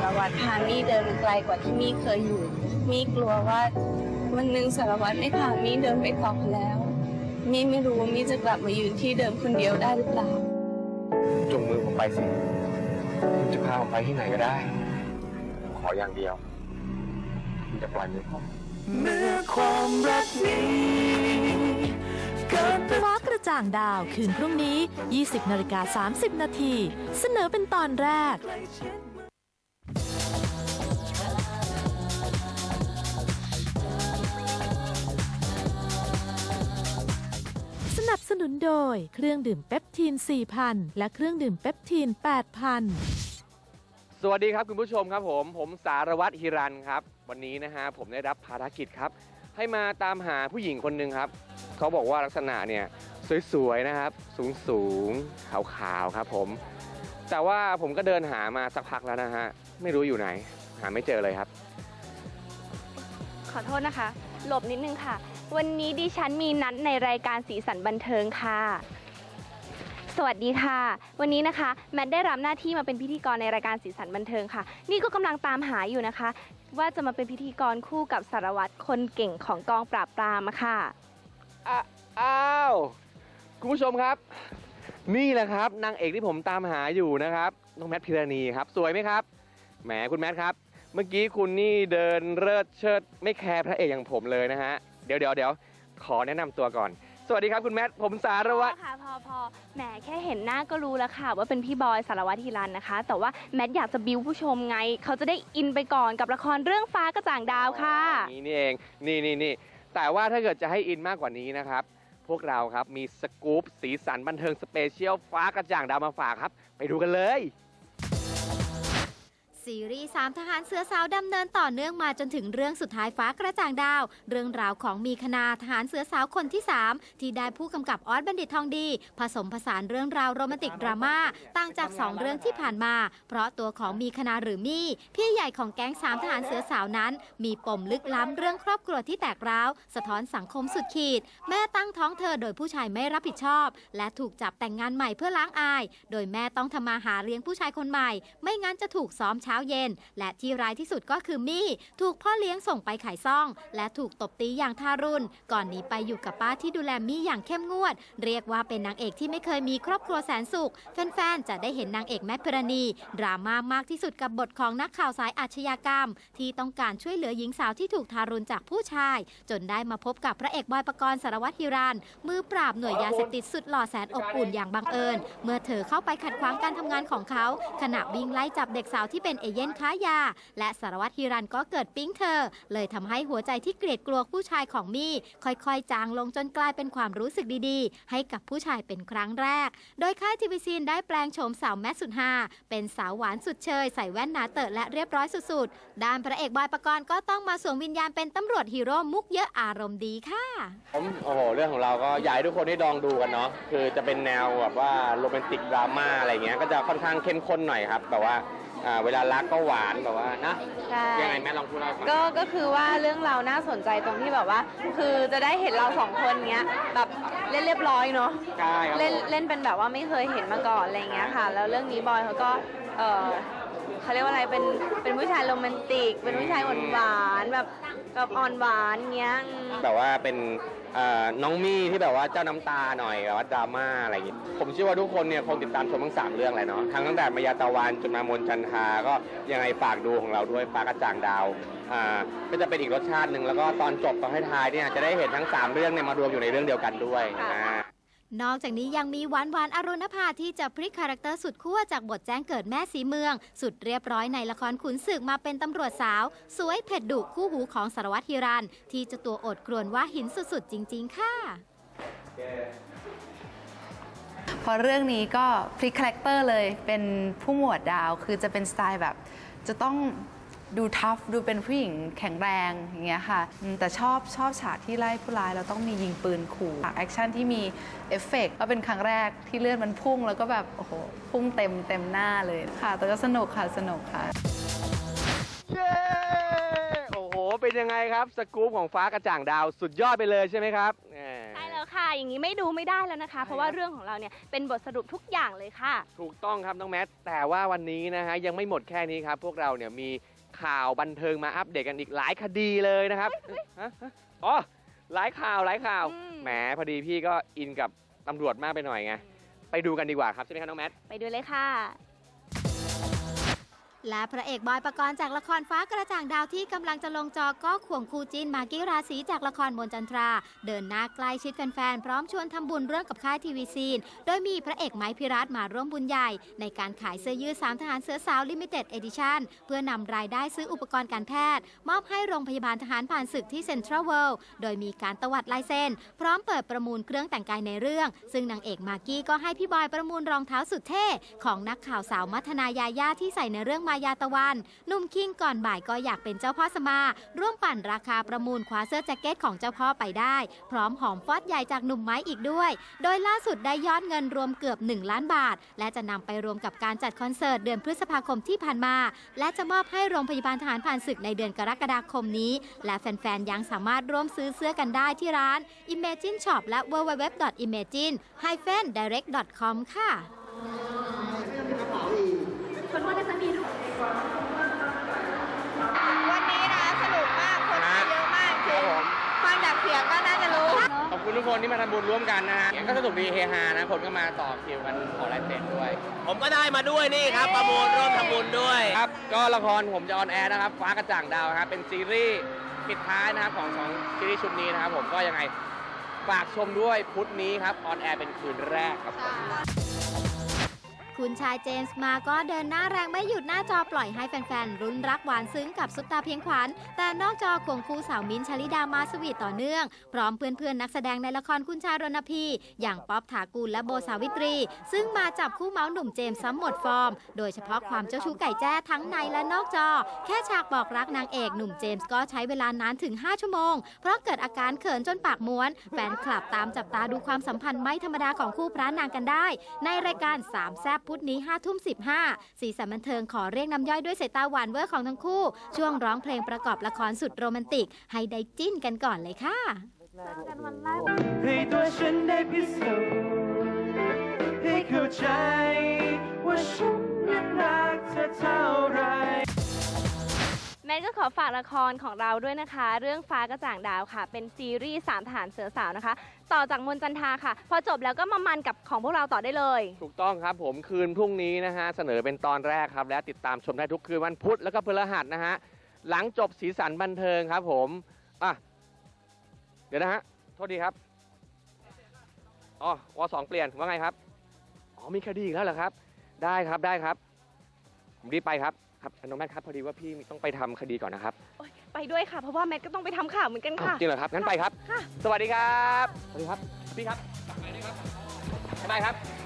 ารวัตรพามี่เดินไกลกว่าที่มี่เคยอยู่ มี่กลัวว่าวันหนึ่งสารวัตรไม่พามี่เดินไปต่อแล้ว มี่ไม่รู้ว่ามี่จะกลับมายืนที่เดิมคนเดียวได้หรือเปล่าจุงมือผมไปสิคุณจะพาผมไปที่ไหนก็ได้ ขออย่างเดียวคุณจะปล่อยมือผมเมื่อความรักนี้เกิดเป็นฟ้ากระจ่างดาวคืนพรุ่งนี้ 20นาฬิกา30 นาที เสนอเป็นตอนแรก นับสนุนโดย เครื่องดื่มเปปทีน 4,000 และเครื่องดื่มเปปทีน 8,000สวัสดีครับคุณผู้ชมครับผม ผมสารวัตรฮิรันครับ วันนี้นะฮะผมได้รับภารกิจครับ ให้มาตามหาผู้หญิงคนหนึ่งครับ เขาบอกว่าลักษณะเนี่ยสวยๆนะครับ สูงสูงๆขาวๆครับผม แต่ว่าผมก็เดินหามาสักพักแล้วนะฮะไม่รู้อยู่ไหน หาไม่เจอเลยครับ ขอโทษนะคะ หลบนิดนึงค่ะ วันนี้ดิฉันมีนัดในรายการสีสันบันเทิงค่ะ สวัสดีค่ะ วันนี้นะคะ แมทได้รับหน้าที่มาเป็นพิธีกรในรายการสีสันบันเทิงค่ะ นี่ก็กำลังตามหาอยู่นะคะ ว่าจะมาเป็นพิธีกรคู่กับสารวัตรคนเก่งของกองปราบปรามอะค่ะ อะอ้าวคุณผู้ชมครับ นี่แหละครับนางเอกที่ผมตามหาอยู่นะครับน้องแมทพิรณีครับ สวยไหมครับแหมคุณแมทครับ เมื่อกี้คุณนี่เดินเลิศเชิด ไม่แคร์พระเอกอย่างผมเลยนะฮะ เดี๋ยวเดี๋ยวเดี๋ยวขอแนะนำตัวก่อน สวัสดีครับคุณแมทผมสารวัตรพอค่ะพอพอแหมแค่เห็นหน้าก็รู้แล้วค่ะ ว่าเป็นพี่บอยสารวัตรทีรันนะคะ แต่ว่าแมทอยากจะบิวผู้ชมไง เขาจะได้อินไปก่อนกับละครเรื่องฟ้ากระจ่างดาวค่ะนี่นี่เอง นี่นี่นี่แต่ว่าถ้าเกิดจะให้อินมากกว่านี้นะครับ พวกเราครับมีสกู๊ปสีสันบันเทิงสเปเชียลฟ้ากระจ่างดาวมาฝากครับ ไปดูกันเลย ซีรีส์สามทหารเสือสาวดำเนินต่อเนื่องมาจนถึงเรื่องสุดท้ายฟ้ากระจ่างดาว เรื่องราวของมีคณาทหารเสือสาวคนที่ 3 ที่ได้ผู้กำกับออสบัณฑิตทองดี ผสมผสานเรื่องราวโรแมนติกดราม่าต่างจาก 2 เรื่องที่ผ่านมา เพราะตัวของมีคณาหรือมี่พี่ใหญ่ของแก๊งสามทหารเสือสาวนั้น มีปมลึกล้ำเรื่องครอบครัวที่แตกร้าว สะท้อนสังคมสุดขีด แม่ตั้งท้องเธอโดยผู้ชายไม่รับผิดชอบ และถูกจับแต่งงานใหม่เพื่อล้างอาย โดยแม่ต้องทำมาหาเลี้ยงผู้ชายคนใหม่ ไม่งั้นจะถูกซ้อมเช้าเย็น และที่ร้ายที่สุดก็คือมี่ ถูกพ่อเลี้ยงส่งไปขายซ่อง และถูกตบตีอย่างทารุณ ก่อนหนีไปอยู่กับป้าที่ดูแลมี่อย่างเข้มงวด เรียกว่าเป็นนางเอกที่ไม่เคยมีครอบครัวแสนสุข แฟนๆ จะได้เห็นนางเอกแมทพรณี ดราม่ามากที่สุดกับบทของนักข่าวสายอาชญากรรม ที่ต้องการช่วยเหลือหญิงสาวที่ถูกทารุณจากผู้ชาย จนได้มาพบกับพระเอกบอยปกรณ์สารวัตรฮิรันมือปราบหน่วยยาเสพติดสุดหล่อแสนอบอุ่นอย่างบังเอิญ เมื่อเธอเข้าไปขัดขวางการทำงานของเขา ขณะวิ่งไล่จับเด็กสาวที่เป็นเอเย่นค้ายา และสารวัตรฮิรันก็เกิดปิ๊งเธอ เลยทำให้หัวใจที่เกลียดกลัวผู้ชายของมี่ค่อยๆ จางลงจนกลายเป็นความรู้สึกดีๆ ให้กับผู้ชายเป็นครั้งแรก โดยค่ายทีวีซีนได้แปลงโฉมสาวแมสสุดฮาเป็นสาวหวานสุดเชย ใส่แว่นหนาเตอะและเรียบร้อยสุดๆด้านพระเอกบอยปกรณ์ก็ต้องมาสวมวิญญาณเป็นตำรวจฮีโร่มุกเยอะอารมณ์ดีค่ะผมโอ้โหเรื่องของเราก็อยากให้ทุกคนได้ลองดูกันเนาะคือจะเป็นแนวแบบว่าโรแมนติกดราม่าอะไรเงี้ยก็จะค่อนข้างเข้มข้นหน่อยครับแบบว่า อ่าเวลารักก็หวานแบบว่านะใช่ ยังไงแม่ลองพูดให้ฟังก็ ก็คือว่าเรื่องเราน่าสนใจตรงที่แบบว่า คือจะได้เห็นเราสองคนเงี้ย แบบเล่นเรียบร้อยเนาะ ใช่ครับเล่น ผม เล่นเป็นแบบว่าไม่เคยเห็นมาก่อนอะไรเงี้ยค่ะ แล้วเรื่องนี้บอยเขาก็ เออ เขาเรียกว่าอะไรเป็นเป็นผู้ชายโรแมนติก เป็นผู้ชายหวานหวานๆแบบแบบอ่อนหวานเงี้ยอืมแบบว่าเป็นเอ่อน้องมี่ที่แบบว่าเจ้าน้ำตาหน่อยแบบว่าดราม่าอะไรอย่างงี้ผมเชื่อว่าทุกคนเนี่ยคงติดตามชมทั้งสามเรื่องเลยเนาะทั้งตั้งแต่มายาตะวันจนมามนจันทราก็ยังไงฝากดูของเราด้วยฟ้ากระจ่างดาวอ่าก็จะเป็นอีกรสชาติหนึ่งแล้วก็ตอนจบตอนท้ายๆเนี่ยจะได้เห็นทั้งสามเรื่องเนี่ยมารวมอยู่ในเรื่องเดียวกันด้วยค่ะอ่า นอกจากนี้ยังมีหวานหวานอรุณภาที่จะพลิกคาแรคเตอร์สุดขั้วจากบทแจ้งเกิดแม่สีเมือง สุดเรียบร้อยในละครขุนศึกมาเป็นตำรวจสาว สวยเผ็ดดุคู่หูของสารวัตรฮิรัน ที่จะตัวอดกรวนว่าหินสุดๆ จริง ๆ ค่ะ พอเรื่องนี้ก็พลิกคาแรคเตอร์เลยเป็นผู้หมวดดาวคือจะเป็นสไตล์แบบจะต้อง ดูทัฟดูเป็นผู้หญิงแข็งแรงอย่างเงี้ยค่ะอืมแต่ชอบชอบฉากที่ไล่ผู้ร้ายเราต้องมียิงปืนขู่ฉากแอคชั่นที่มีเอฟเฟกต์ก็เป็นครั้งแรกที่เลือดมันพุ่งแล้วก็แบบโอ้โหพุ่งเต็มเต็มหน้าเลยค่ะ แต่ก็สนุกค่ะสนุกค่ะเย้โอ้โห เป็นยังไงครับสกู๊ปของฟ้ากระจ่างดาวสุดยอดไปเลยใช่ไหมครับแหมใช่แล้วค่ะายอย่างนี้ไม่ดูไม่ได้แล้วนะคะ เพราะว่าเรื่องของเราเนี่ยเป็นบทสรุปทุกอย่างเลยค่ะ ถูกต้องครับน้องแมทแต่ว่าวันนี้นะฮะยังไม่หมดแค่นี้ครับ พวกเราเนี่ยมี ข่าวบันเทิงมาอัปเดตกันอีกหลายคดีเลยนะครับฮะฮะอ๋อหลายข่าวหลายข่าวอืม แหมพอดีพี่ก็อินกับตำรวจมากไปหน่อยไงไปดูกันดีกว่าครับใช่ไหมครับน้องแมท ไปดูเลยค่ะ และพระเอกบอยประกรณ์จากละครฟ้ากระจ่างดาวที่กำลังจะลงจอก็ควงคู่จิ้นมากกี้ราศีจากละครมนจันทรา เดินหน้าใกล้ชิดแฟนๆ พร้อมชวนทำบุญเรื่องกับค่ายทีวีซีน โดยมีพระเอกไม้พิรัตมาร่วมบุญใหญ่ ในการขายเสื้อยืดสามทหารเสือสาวลิมิเต็ดเอดิชั่นเพื่อนำรายได้ซื้ออุปกรณ์การแพทย์ มอบให้โรงพยาบาลทหารผ่านศึกที่เซ็นทรัลเวิลด์โดยมีการตวัดลายเซ็นพร้อมเปิดประมูลเครื่องแต่งกายในเรื่อง ซึ่งนางเอกมากกี้ก็ให้พี่บอยประมูลรองเท้าสุดเท่ของนักข่าวสาวมัทนายาย่าที่ใส่ในเรื่องมายาตะวันนุ่มคิงก่อนบ่ายก็อยากเป็นเจ้าพ่อสมา ร่วมปั่นราคาประมูลคว้าเสื้อแจ็คเก็ตของเจ้าพ่อไปได้ พร้อมหอมฟอดใหญ่จากหนุ่มไม้อีกด้วย โดยล่าสุดได้ยอดเงินรวมเกือบ 1 ล้านบาท และจะนำไปรวมกับการจัดคอนเสิร์ตเดือนพฤษภาคมที่ผ่านมา และจะมอบให้โรงพยาบาลทหารผ่านศึกในเดือนกรกฎาคมนี้ และแฟนๆยังสามารถร่วมซื้อเสื้อกันได้ที่ร้าน Imagine Shop และ www.imagine-direct.com ค่ะวั นนี้นะสนุกมาก คนมาเยอะมากคือฟังจากเสียงก็น่าจะรู้ ขอบคุณทุกคนที่มาทำบุญร่วมกันนะฮะก็สนุกดีเฮฮานะ คนก็มาต่อคิวกันขอลายเซ็นด้วย ผมก็ได้มาด้วยนี่ครับ ประมูลร่วมทำบุญด้วยครับ ก็ละครผมจะออนแอร์นะครับฟ้ากระจ่างดาวนะครับเป็นซีรีส์ปิดท้ายนะครับของสองซีรีส์ชุดนี้นะครับผมก็ยังไงฝากชมด้วยพุธนี้ครับออนแอร์เป็นคืนแรกครับผม คุณชายเจมส์มาก็เดินหน้าแรงไม่หยุดหน้าจอปล่อยให้แฟนๆรุนรักหวานซึ้งกับซุปตาเพียงขวัญ แต่นอกจอควงคู่สาวมิ้นชลิดามาสวีทต่อเนื่อง พร้อมเพื่อนๆนักแสดงในละครคุณชายรณพี อย่างป๊อบถากูลและโบสาวิตรี ซึ่งมาจับคู่เมาส์หนุ่มเจมส์ซ้ำหมดฟอร์ม โดยเฉพาะความเจ้าชู้ไก่แจ้ทั้งในและนอกจอ แค่ฉากบอกรักนางเอกหนุ่มเจมส์ก็ใช้เวลานานถึง 5 ชั่วโมง เพราะเกิดอาการเขินจนปากม้วน แฟนคลับตามจับตาดูความสัมพันธ์ไม่ธรรมดาของคู่พระนางกันได้ ในรายการสามแซบพุธนี้5ทุ่ม15 สีสันบันเทิงขอเรียกน้ำย่อยด้วยสายตาหวานเวอร์ของทั้งคู่ ช่วงร้องเพลงประกอบละครสุดโรแมนติก ให้ได้จิ้นกันก่อนเลยค่ะให้ตัวฉันได้พิสูจน์ให้เข้าใจ แมทก็ขอฝากละครของเราด้วยนะคะ เรื่องฟ้ากระจ่างดาวค่ะ เป็นซีรีส์สามทหารเสือสาวนะคะ ต่อจากมนจันทาค่ะ พอจบแล้วก็มามันกับของพวกเราต่อได้เลย ถูกต้องครับผมคืนพรุ่งนี้นะฮะ เสนอเป็นตอนแรกครับ และติดตามชมได้ทุกคืนวันพุธแล้วก็พฤหัสนะฮะ หลังจบสีสันบันเทิงครับผมอะเดี๋ยวนะฮะโทษดีครับอ๋อวสองเปลี่ยนว่าไงครับอ๋อมีคดีอีกแล้วเหรอครับ ได้ครับได้ครับผมรีบไปครับ ครับน้องแม่ครับพอดีว่าพี่ต้องไปทำคดีก่อนนะครับโอ๊ยไปด้วยค่ะ เพราะว่าแมทก็ต้องไปทำข่าวเหมือนกันค่ะ จริงเหรอครับงั้นไปครับ ค่ะ สวัสดีครับสวัสดีครับพี่ครับไปด้วยครับบ๊ายบายครับ